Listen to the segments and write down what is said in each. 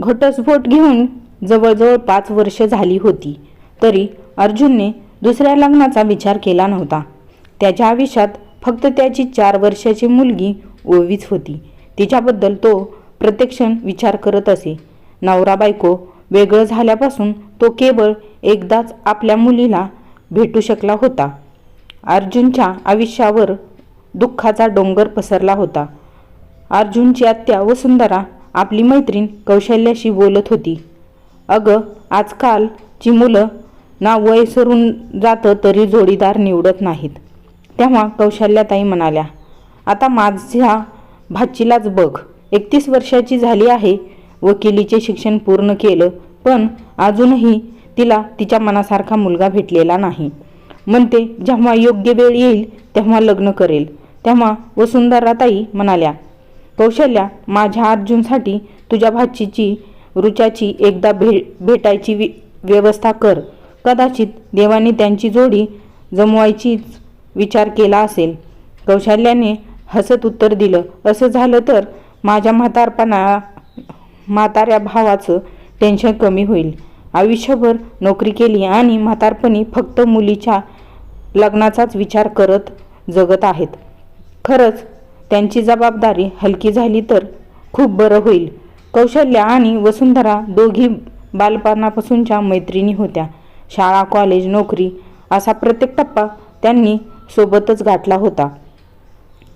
घटस्फोट घेऊन जवळजवळ पाच वर्ष झाली होती. तरी अर्जुनने दुसऱ्या लग्नाचा विचार केला नव्हता. त्याच्या आयुष्यात फक्त त्याची चार वर्षाची मुलगी ओवीच होती. तिच्याबद्दल तो प्रत्यक्षण विचार करत असे. नवरा बायको वेगळं झाल्यापासून तो केवळ एकदाच आपल्या मुलीला भेटू शकला होता. अर्जुनच्या आयुष्यावर दुःखाचा डोंगर पसरला होता. अर्जुनची आत्या वसुंधरा आपली मैत्रीण कौशल्याशी बोलत होती. अगं आजकालची मुलं ना वय सरून जातं तरी जोडीदार निवडत नाहीत. तेव्हा कौशल्याताई म्हणाल्या आता माझ्या भाचीलाच बघ. एकतीस वर्षाची झाली आहे. वकिलीचे शिक्षण पूर्ण केलं पण अजूनही तिला तिच्या मनासारखा मुलगा भेटलेला नाही. म्हणते जेव्हा योग्य वेळ येईल तेव्हा लग्न करेल. तेव्हा वसुंधराताई म्हणाल्या कौशल्या माझ्या अर्जुनसाठी तुझ्या भाचीची रुचाची एकदा भे भेटायची वि व्यवस्था कर. कदाचित देवाने त्यांची जोडी जमवायचीच विचार केला असेल. कौशल्याने हसत उत्तर दिलं. असं झालं तर माझ्या म्हातारपणा म्हाताऱ्या भावाचं टेन्शन कमी होईल. आयुष्यभर नोकरी केली आणि म्हातारपणी फक्त मुलीच्या लग्नाचाच विचार करत जगत आहेत. खरंच त्यांची जबाबदारी हलकी झाली तर खूप बरं होईल. कौशल्या आणि वसुंधरा दोघी बालपणापासूनच्या मैत्रिणी होत्या. शाळा कॉलेज नोकरी असा प्रत्येक टप्पा त्यांनी सोबतच गाठला होता.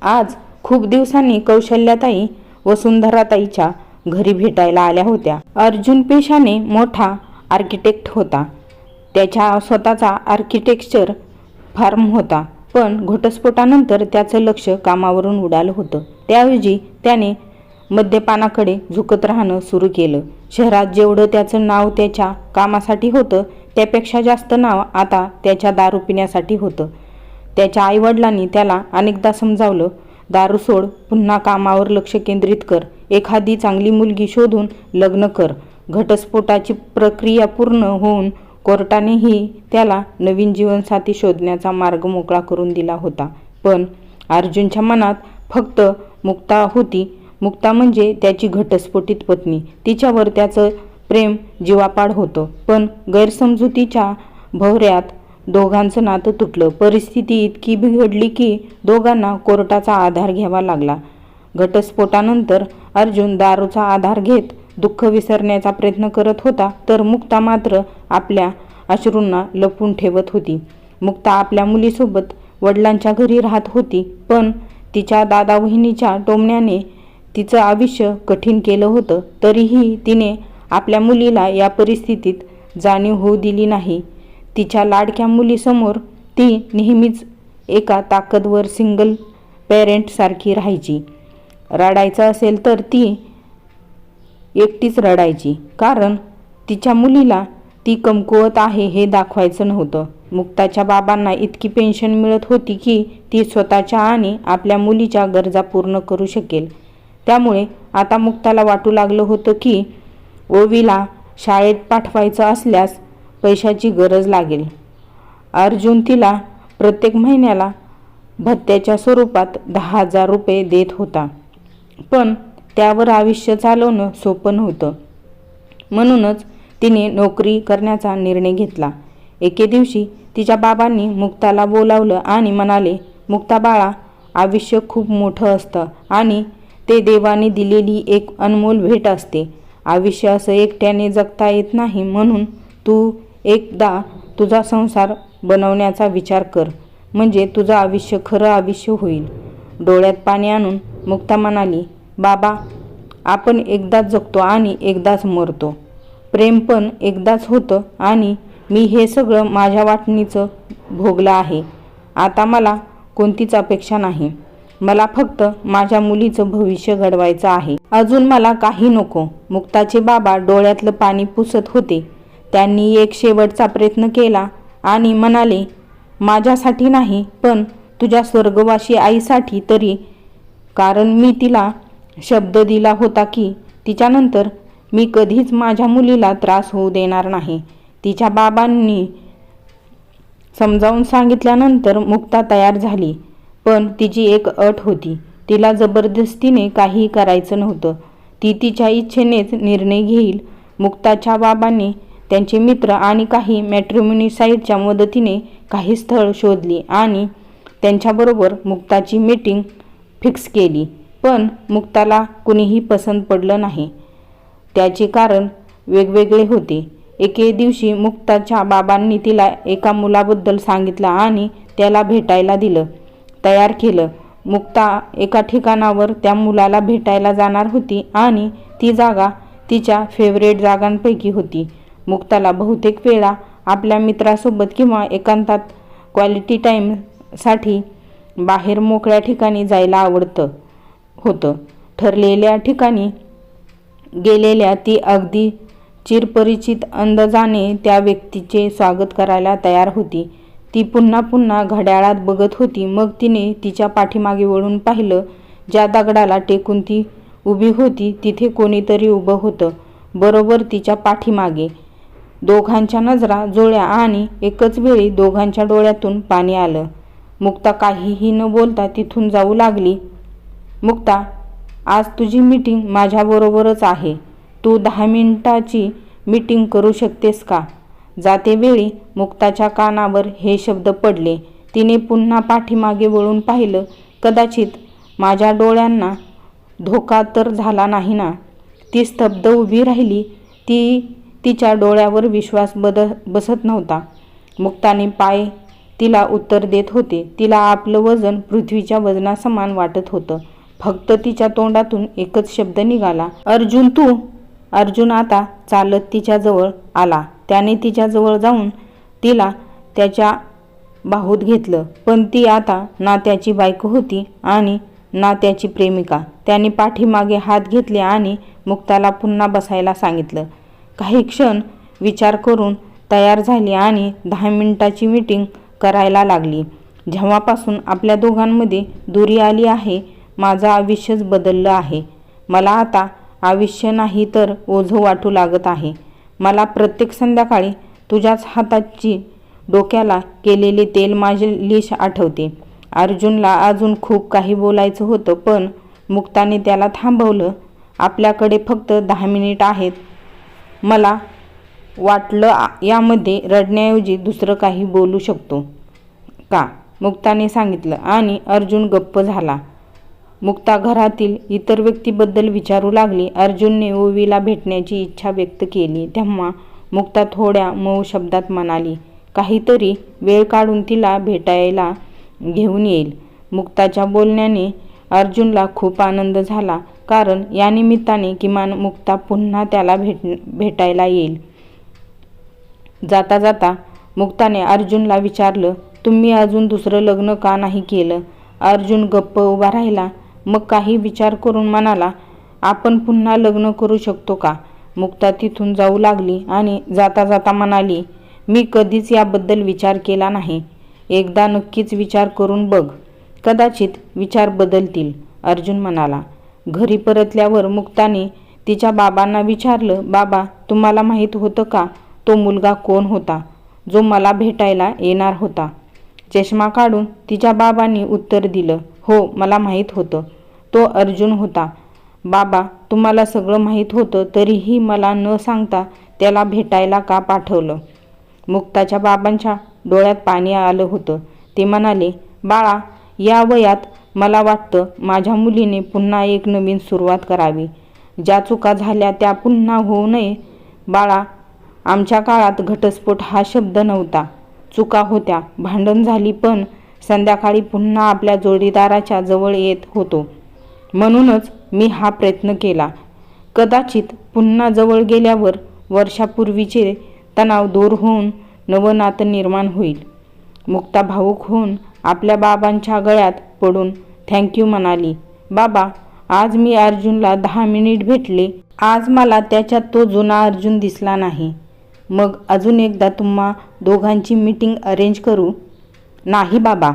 आज खूप दिवसांनी कौशल्याताई वसुंधराताईच्या घरी भेटायला आल्या होत्या. अर्जुन पेशाने मोठा आर्किटेक्ट होता. त्याच्या स्वतःचा आर्किटेक्चर फार्म होता. पण घटस्फोटानंतर त्याचं लक्ष कामावरून उडालं होतं. त्याऐवजी त्याने मद्यपानाकडे झुकत राहणं सुरू केलं. शहरात जेवढं त्याचं नाव त्याच्या कामासाठी होतं त्यापेक्षा जास्त नाव आता त्याच्या दारू पिण्यासाठी होतं. त्याच्या आईवडिलांनी त्याला अनेकदा समजावलं दारू सोड पुन्हा कामावर लक्ष केंद्रित कर. एखादी चांगली मुलगी शोधून लग्न कर. घटस्फोटाची प्रक्रिया पूर्ण होऊन कोर्टानेही त्याला नवीन जीवनसाथी शोधण्याचा मार्ग मोकळा करून दिला होता. पण अर्जुनच्या मनात फक्त मुक्ता होती. मुक्ता म्हणजे त्याची घटस्फोटित पत्नी. तिच्यावर त्याचं प्रेम जीवापाड होतं. पण गैरसमजुतीच्या भोवऱ्यात दोघांचं नातं तुटलं. परिस्थिती इतकी बिघडली की दोघांना कोर्टाचा आधार घ्यावा लागला. घटस्फोटानंतर अर्जुन दारूचा आधार घेत दुःख विसरण्याचा प्रयत्न करत होता तर मुक्ता मात्र आपल्या अश्रूंना लपून ठेवत होती. मुक्ता आपल्या मुलीसोबत वडिलांच्या घरी राहत होती पण तिच्या दादा वहिनीच्या टोमण्याने तिचं आयुष्य कठीण केलं होतं. तरीही तिने आपल्या मुलीला या परिस्थितीत जाणीव होऊ दिली नाही. तिच्या लाडक्या मुलीसमोर ती नेहमीच एका ताकदवर सिंगल पेरेंटसारखी राहायची. रडायचं असेल तर ती एकटीच रडायची. कारण तिच्या मुलीला ती कमकुवत आहे हे दाखवायचं नव्हतं. मुक्ताच्या बाबांना इतकी पेन्शन मिळत होती की ती स्वतःच्या आणि आपल्या मुलीच्या गरजा पूर्ण करू शकेल. त्यामुळे आता मुक्ताला वाटू लागलं होतं की ओवीला शाळेत पाठवायचं असल्यास पैशाची गरज लागेल. अर्जुन तिला प्रत्येक महिन्याला भत्त्याच्या स्वरूपात दहा हजार रुपये देत होता. पण त्यावर आयुष्य चालवणं सोपं नव्हतं. म्हणूनच तिने नोकरी करण्याचा निर्णय घेतला. एके दिवशी तिच्या बाबांनी मुक्ताला बोलावलं आणि म्हणाले मुक्ता बाळा आयुष्य खूप मोठं असतं आणि ते देवाने दिलेली एक अनमोल भेट असते. आयुष्य असं एकट्याने जगता येत नाही म्हणून तू एकदा तुझा संसार बनवण्याचा विचार कर. म्हणजे तुझं आयुष्य खरं आयुष्य होईल. डोळ्यात पाणी आणून मुक्ता म्हणाली बाबा आपण एकदाच जगतो आणि एकदाच मरतो. प्रेम पण एकदाच होतं आणि मी हे सगळं माझ्या वाटणीचं भोगलं आहे. आता मला कोणतीच अपेक्षा नाही. मला फक्त माझ्या मुलीचं भविष्य घडवायचं आहे. अजून मला काही नको. मुक्ताचे बाबा डोळ्यातलं पाणी पुसत होते. त्यांनी एक शेवटचा प्रयत्न केला आणि म्हणाले माझ्यासाठी नाही पण तुझ्या स्वर्गवासी आईसाठी तरी. कारण मी तिला शब्द दिला होता की तिच्यानंतर मी कधीच माझ्या मुलीला त्रास होऊ देणार नाही. तिच्या बाबांनी समजावून सांगितल्यानंतर मुक्ता तयार झाली. पण तिची एक अट होती. तिला जबरदस्तीने काही करायचं नव्हतं. ती तिच्या इच्छेनेच निर्णय घेईल. मुक्ताच्या बाबांनी त्यांचे मित्र आणि काही मॅट्रिमोनी साईटच्या मदतीने काही स्थळ शोधली आणि त्यांच्याबरोबर मुक्ताची मीटिंग फिक्स केली. पण मुक्ताला कुणीही पसंत पडलं नाही. त्याचे कारण वेगवेगळे होते. एके दिवशी मुक्ताच्या बाबांनी तिला एका मुलाबद्दल सांगितलं आणि त्याला भेटायला दिलं. तयार केलं. मुक्ता एका ठिकाणावर त्या मुलाला भेटायला जाणार होती आणि ती जागा तिच्या फेवरेट जागांपैकी होती. मुक्ताला बहुतेक वेळा आपल्या मित्रासोबत किंवा एकांतात क्वालिटी टाईमसाठी बाहेर मोकळ्या ठिकाणी जायला आवडतं. होतं. ठरलेल्या ठिकाणी गेलेल्या ती अगदी चिरपरिचित अंदाजाने त्या व्यक्तीचे स्वागत करायला तयार होती. ती पुन्हा पुन्हा घड्याळात बघत होती. मग तिने तिच्या पाठीमागे वळून पाहिलं ज्या दगडाला टेकून ती उभी होती तिथे कोणीतरी उभं होतं. बरोबर तिच्या पाठीमागे. दोघांच्या नजरा जोळ्या आणि एकच वेळी दोघांच्या डोळ्यातून पाणी आलं. मुक्ता काहीही न बोलता तिथून जाऊ लागली. मुक्ता आज तुझी मीटिंग माझ्याबरोबरच आहे. तू दहा मिनिटाची मीटिंग करू शकतेस का? जातेवेळी मुक्ताच्या कानावर हे शब्द पडले. तिने पुन्हा पाठीमागे वळून पाहिलं कदाचित माझ्या डोळ्यांना धोका तर झाला नाही ना? ती स्तब्ध उभी राहिली. ती तिच्या डोळ्यावर विश्वास बद बसत नव्हता. मुक्ताने पाय तिला उत्तर देत होते. तिला आपलं वजन पृथ्वीच्या वजनासमान वाटत होतं. फक्त तिच्या तोंडातून एकच शब्द निघाला. अर्जुन तू? अर्जुन आता चालत तिच्याजवळ आला. त्याने तिच्याजवळ जाऊन तिला त्याच्या बाहूत घेतलं. पण ती आता ना त्याची बायको होती आणि ना त्याची प्रेमिका. त्याने पाठीमागे हात घेतले आणि मुक्ताला पुन्हा बसायला सांगितलं. काही क्षण विचार करून तयार झाली आणि दहा मिनिटाची मीटिंग करायला लागली. जेव्हापासून आपल्या दोघांमध्ये दुरी आली आहे माझं आयुष्यच बदललं आहे. मला आता आयुष्य नाही तर ओझं वाटू लागत आहे. मला प्रत्येक संध्याकाळी तुझ्याच हाताची डोक्याला केलेले तेल माझे लिश आठवते. अर्जुनला अजून खूप काही बोलायचं होतं पण मुक्ताने त्याला थांबवलं. आपल्याकडे फक्त दहा मिनिट आहेत. मला वाटलं यामध्ये रडण्याऐवजी दुसरं काही बोलू शकतो. का? मुक्ताने सांगितलं आणि अर्जुन गप्प झाला. मुक्ता घरातील इतर व्यक्तीबद्दल विचारू लागली. अर्जुनने ओवीला भेटण्याची इच्छा व्यक्त केली. तेव्हा मुक्ता थोड्या मऊ शब्दात म्हणाली काहीतरी वेळ काढून तिला भेटायला घेऊन येईल. मुक्ताच्या बोलण्याने अर्जुनला खूप आनंद झाला कारण या निमित्ताने किमान मुक्ता पुन्हा त्याला भेट भेटायला येईल. जाता जाता मुक्ताने अर्जुनला विचारलं तुम्ही अजून दुसरं लग्न का नाही केलं? अर्जुन गप्प उभा राहिला मग काही विचार करून म्हणाला आपण पुन्हा लग्न करू शकतो का? मुक्ता तिथून जाऊ लागली आणि जाता जाता म्हणाली मी कधीच याबद्दल विचार केला नाही. एकदा नक्कीच विचार करून बघ. कदाचित विचार बदलतील. अर्जुन म्हणाला. घरी परतल्यावर मुक्ताने तिच्या बाबांना विचारलं बाबा तुम्हाला माहीत होतं का? तो मुलगा कोण होता? जो मला भेटायला येणार होता. चष्मा काढून तिच्या बाबांनी उत्तर दिलं हो मला माहीत होतं. तो अर्जुन होता. बाबा तुम्हाला सगळं माहीत होतं तरीही मला न सांगता त्याला भेटायला का पाठवलं? मुक्ताच्या बाबांच्या डोळ्यात पाणी आलं होतं. ते म्हणाले बाळा या वयात मला वाटतं माझ्या मुलीने पुन्हा एक नवीन सुरुवात करावी. ज्या चुका झाल्या त्या पुन्हा होऊ नये. बाळा आमच्या काळात घटस्फोट हा शब्द नव्हता. चुका होत्या भांडण झाली पण संध्याकाळी पुन्हा आपल्या जोडीदाराच्या जवळ येत होतो. म्हणूनच मी हा प्रयत्न केला. कदाचित पुन्हा जवळ गेल्यावर वर्षापूर्वीचे तणाव दूर होऊन नवं नातं निर्माण होईल. मुक्ता भाऊक होऊन आपल्या बाबांच्या गळ्यात पडून थँक्यू म्हणाली. बाबा आज मी अर्जुनला दहा मिनिट भेटले. आज मला त्याच्यात तो जुना अर्जुन दिसला नाही. मग अजून एकदा तुम्हा दोघांची मीटिंग अरेंज करू? नाही बाबा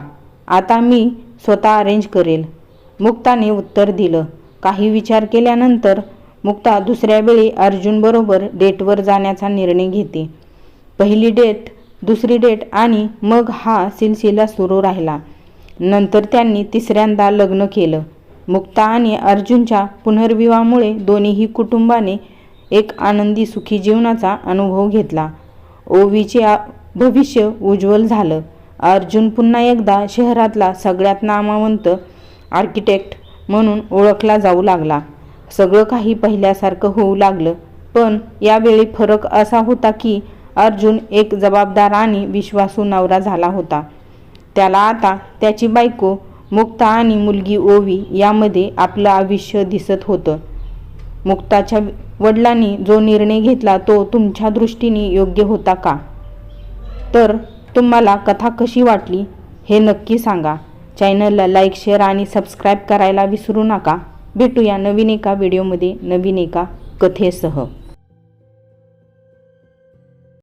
आता मी स्वतः अरेंज करेल. मुक्ताने उत्तर दिलं. काही विचार केल्यानंतर मुक्ता दुसऱ्या वेळी अर्जुनबरोबर डेटवर जाण्याचा निर्णय घेते. पहिली डेट दुसरी डेट आणि मग हा सिलसिला सुरू राहिला. नंतर त्यांनी तिसऱ्यांदा लग्न केलं. मुक्ता आणि अर्जुनच्या पुनर्विवाहामुळे दोन्हीही कुटुंबाने एक आनंदी सुखी जीवनाचा अनुभव घेतला. ओवीचे भविष्य उज्ज्वल झालं. अर्जुन पुन्हा एकदा शहरातला सगळ्यात नामवंत आर्किटेक्ट म्हणून ओळखला जाऊ लागला. सगळं काही पहिल्यासारखं होऊ लागलं पण यावेळी फरक असा होता की अर्जुन एक जबाबदार आणि विश्वासू नवरा झाला होता. त्याला आता त्याची बायको मुक्ता आणि मुलगी ओवी यामध्ये आपलं आयुष्य दिसत होतं. मुक्ताच्या वडिलांनी जो निर्णय घेतला तो तुमच्या दृष्टीने योग्य होता का? तर तुम्हाला कथा कशी वाटली हे नक्की सांगा. चॅनलला लाईक शेअर आणि सबस्क्राईब करायला विसरू नका. भेटूया नवीन एका व्हिडिओमध्ये नवीन एका कथेसह.